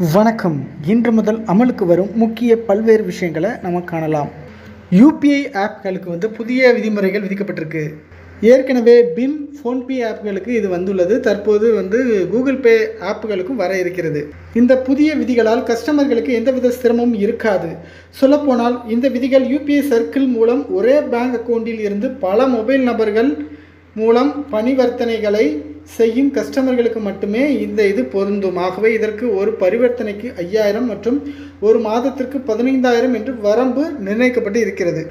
வணக்கம். இன்று முதல் அமலுக்கு வரும் முக்கிய பல்வேறு விஷயங்களை நம்ம காணலாம். யூபிஐ ஆப்களுக்கு வந்து புதிய விதிமுறைகள் விதிக்கப்பட்டிருக்கு. ஏற்கனவே பிம் ஃபோன்பே ஆப்களுக்கு இது வந்துள்ளது. தற்போது வந்து கூகுள் பே ஆப்புகளுக்கும் வர இருக்கிறது. இந்த புதிய விதிகளால் கஸ்டமர்களுக்கு எந்தவித சிரமமும் இருக்காது. சொல்லப்போனால் இந்த விதிகள் யூபிஐ சர்க்கிள் மூலம் ஒரே பேங்க் அக்கௌண்ட்டில் இருந்து பல மொபைல் நபர்கள் மூலம் பணிவர்த்தனைகளை செய்யும் கஸ்டமர்களுக்கு மட்டுமே இந்த இது பொருந்தும். ஆகவே இதற்கு ஒரு பரிவர்த்தனைக்கு ஐயாயிரம் மற்றும் ஒரு மாதத்திற்கு பதினைந்தாயிரம் என்று வரம்பு நிர்ணயிக்கப்பட்டு இருக்கிறது.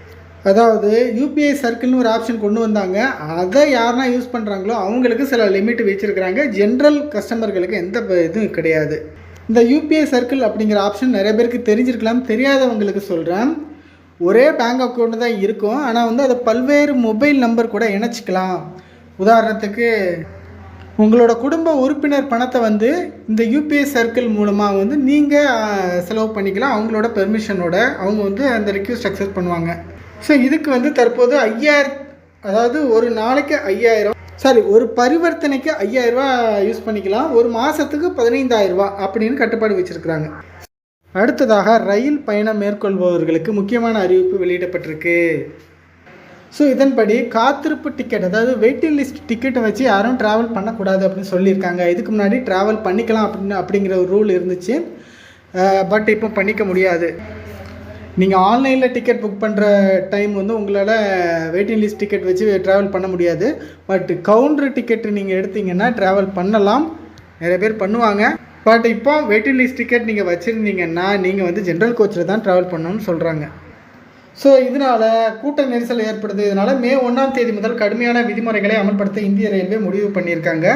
அதாவது யூபிஐ சர்க்கிள்னு ஒரு ஆப்ஷன் கொண்டு வந்தாங்க. அதை யாருனா யூஸ் பண்ணுறாங்களோ அவங்களுக்கு சில லிமிட் வச்சுருக்கிறாங்க. ஜென்ரல் கஸ்டமர்களுக்கு எந்த இதுவும் கிடையாது. இந்த யூபிஐ சர்க்கிள் அப்படிங்கிற ஆப்ஷன் நிறைய பேருக்கு தெரிஞ்சிருக்கலாம். தெரியாதவங்களுக்கு சொல்கிறேன் ஒரே பேங்க் அக்கௌண்ட் தான் இருக்கும். ஆனால் வந்து அதை பல்வேறு மொபைல் நம்பர் கூட இணைச்சிக்கலாம். உதாரணத்துக்கு உங்களோட குடும்ப உறுப்பினர் பணத்தை வந்து இந்த யூபிஐ சர்க்கிள் மூலமாக வந்து நீங்கள் செலவு பண்ணிக்கலாம். அவங்களோட பெர்மிஷனோட அவங்க வந்து அந்த ரிக்வெஸ்ட் அக்செப்ட் பண்ணுவாங்க. ஸோ இதுக்கு வந்து தற்போது ஐயாயிரம் அதாவது ஒரு நாளைக்கு ஐயாயிரம் சாரி ஒரு பரிவர்த்தனைக்கு ஐயாயிரரூவா யூஸ் பண்ணிக்கலாம். ஒரு மாதத்துக்கு பதினைந்தாயிரரூவா அப்படின்னு கட்டுப்பாடு வச்சுருக்குறாங்க. அடுத்ததாக ரயில் பயணம் மேற்கொள்பவர்களுக்கு முக்கியமான அறிவிப்பு வெளியிடப்பட்டிருக்கு. ஸோ இதன்படி காத்திருப்பு டிக்கெட் அதாவது வெயிட்டிங் லிஸ்ட் டிக்கெட்டை வச்சு யாரும் ட்ராவல் பண்ணக்கூடாது அப்படின்னு சொல்லியிருக்காங்க. இதுக்கு முன்னாடி ட்ராவல் பண்ணிக்கலாம் அப்படின்னு அப்படிங்கிற ஒரு ரூல் இருந்துச்சு. பட் இப்போ பண்ணிக்க முடியாது. நீங்கள் ஆன்லைனில் டிக்கெட் புக் பண்ணுற டைம் வந்து உங்களால் வெயிட்டிங் லிஸ்ட் டிக்கெட் வச்சு ட்ராவல் பண்ண முடியாது. பட் கவுண்டர் டிக்கெட் நீங்கள் எடுத்தீங்கன்னா ட்ராவல் பண்ணலாம். நிறைய பேர் பண்ணுவாங்க. பட் இப்போ வெயிட்டிங் லிஸ்ட் டிக்கெட் நீங்கள் வச்சுருந்தீங்கன்னா நீங்கள் வந்து ஜென்ரல் கோச்சில் தான் ட்ராவல் பண்ணணும்னு சொல்கிறாங்க ஸோ இதனால் கூட்ட நெரிசல் ஏற்படுது. இதனால் மே ஒன்றாம் தேதி முதல் கடுமையான விதிமுறைகளை அமல்படுத்த இந்திய ரயில்வே முடிவு பண்ணியிருக்காங்க.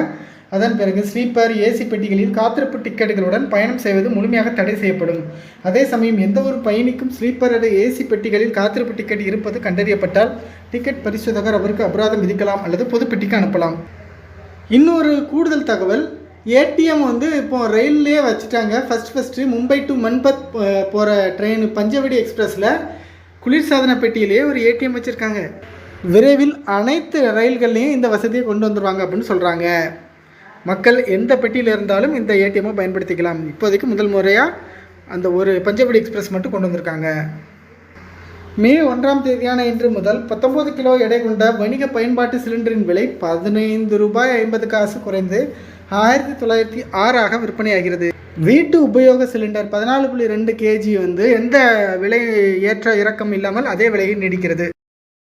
அதன் பிறகு ஸ்லீப்பர் ஏசி பெட்டிகளில் காத்திருப்பு டிக்கெட்டுகளுடன் பயணம் செய்வது முழுமையாக தடை செய்யப்படும். அதே சமயம் எந்த ஒரு பயணிக்கும் ஸ்லீப்பர் அல்லது ஏசி பெட்டிகளில் காத்திருப்பு டிக்கெட் இருப்பது கண்டறியப்பட்டால் டிக்கெட் பரிசோதகர் அவருக்கு அபராதம் விதிக்கலாம் அல்லது பொது பெட்டிக்கு அனுப்பலாம். இன்னொரு கூடுதல் தகவல் ஏடிஎம் வந்து இப்போ ரயில்லே வச்சுட்டாங்க. First first Mumbai to Manmad போகிற ட்ரெயின் பஞ்சவடி எக்ஸ்பிரஸில் குளிர்சாதன பெட்டியிலேயே ஒரு ஏடிஎம் வச்சுருக்காங்க. விரைவில் அனைத்து ரயில்கள்லேயும் இந்த வசதியை கொண்டு வந்துருவாங்க அப்படின்னு சொல்கிறாங்க மக்கள் எந்த பெட்டியில் இருந்தாலும் இந்த ஏடிஎம்மை பயன்படுத்திக்கலாம். இப்போதைக்கு முதல் முறையாக அந்த ஒரு பஞ்சவடி எக்ஸ்பிரஸ் மட்டும் கொண்டு வந்திருக்காங்க. மே ஒன்றாம் தேதியான இன்று முதல் 19 கிலோ எடை கொண்ட வணிக பயன்பாட்டு சிலிண்டரின் விலை பதினைந்து ரூபாய் ஐம்பது காசு குறைந்து ஆயிரத்தி தொள்ளாயிரத்தி ஆறாக விற்பனையாகிறது. வீட்டு உபயோக சிலிண்டர் பதினாலு புள்ளி ரெண்டு கேஜி வந்து எந்த விலை ஏற்ற இறக்கம் இல்லாமல் அதே விலையில் நீடிக்கிறது.